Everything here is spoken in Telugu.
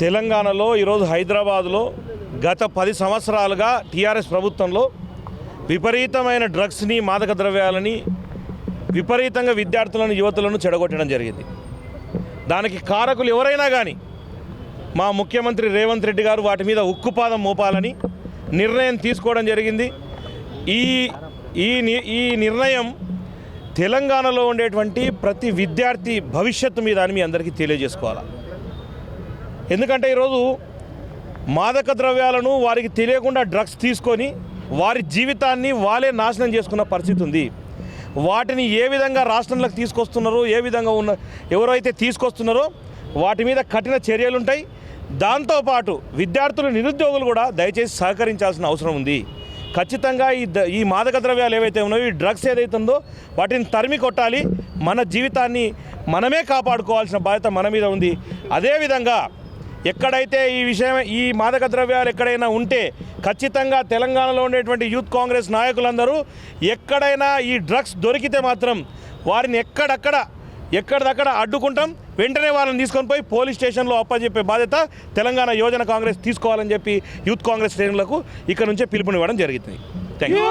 తెలంగాణలో ఈరోజు హైదరాబాద్లో గత పది సంవత్సరాలుగా టీఆర్ఎస్ ప్రభుత్వంలో విపరీతమైన డ్రగ్స్ని మాదక ద్రవ్యాలని విపరీతంగా విద్యార్థులను యువతులను చెడగొట్టడం జరిగింది. దానికి కారకులు ఎవరైనా కానీ మా ముఖ్యమంత్రి రేవంత్ రెడ్డి గారు వాటి మీద ఉక్కుపాదం మోపాలని నిర్ణయం తీసుకోవడం జరిగింది. ఈ ఈ ని- ఈ నిర్ణయం తెలంగాణలో ఉండేటువంటి ప్రతి విద్యార్థి భవిష్యత్తు మీద అని మీ అందరికీ తెలియజేసుకోవాలి? ఎందుకంటే ఈరోజు మాదక ద్రవ్యాలను వారికి తెలియకుండా డ్రగ్స్ తీసుకొని వారి జీవితాన్ని వాళ్ళే నాశనం చేసుకున్న పరిస్థితి ఉంది. వాటిని ఏ విధంగా రాష్ట్రంలోకి తీసుకొస్తున్నారో ఏ విధంగా ఉన్న ఎవరైతే తీసుకొస్తున్నారో వాటి మీద కఠిన చర్యలు ఉంటాయి. దాంతోపాటు విద్యార్థులు నిరుద్యోగులు కూడా దయచేసి సహకరించాల్సిన అవసరం ఉంది. ఖచ్చితంగా ఈ ద- ఈ మాదక ద్రవ్యాలు ఏవైతే ఉన్నాయో ఈ డ్రగ్స్ ఏదైతే ఉందో వాటిని తరిమి కొట్టాలి. మన జీవితాన్ని మనమే కాపాడుకోవాల్సిన బాధ్యత మన మీద ఉంది. అదేవిధంగా ఎక్కడైతే ఈ విషయం ఈ మాదక ద్రవ్యాలు ఎక్కడైనా ఉంటే ఖచ్చితంగా తెలంగాణలో ఉండేటువంటి యూత్ కాంగ్రెస్ నాయకులందరూ ఎక్కడైనా ఈ డ్రగ్స్ దొరికితే మాత్రం వారిని ఎక్కడక్కడ ఎక్కడిదక్కడ అడ్డుకుంటాం. వెంటనే వాళ్ళని తీసుకొని పోయి పోలీస్ స్టేషన్లో అప్పచెప్పే బాధ్యత తెలంగాణ యోజన కాంగ్రెస్ తీసుకోవాలని చెప్పి యూత్ కాంగ్రెస్ శ్రేణులకు ఇక్కడ నుంచే పిలుపునివ్వడం జరుగుతుంది. Thank you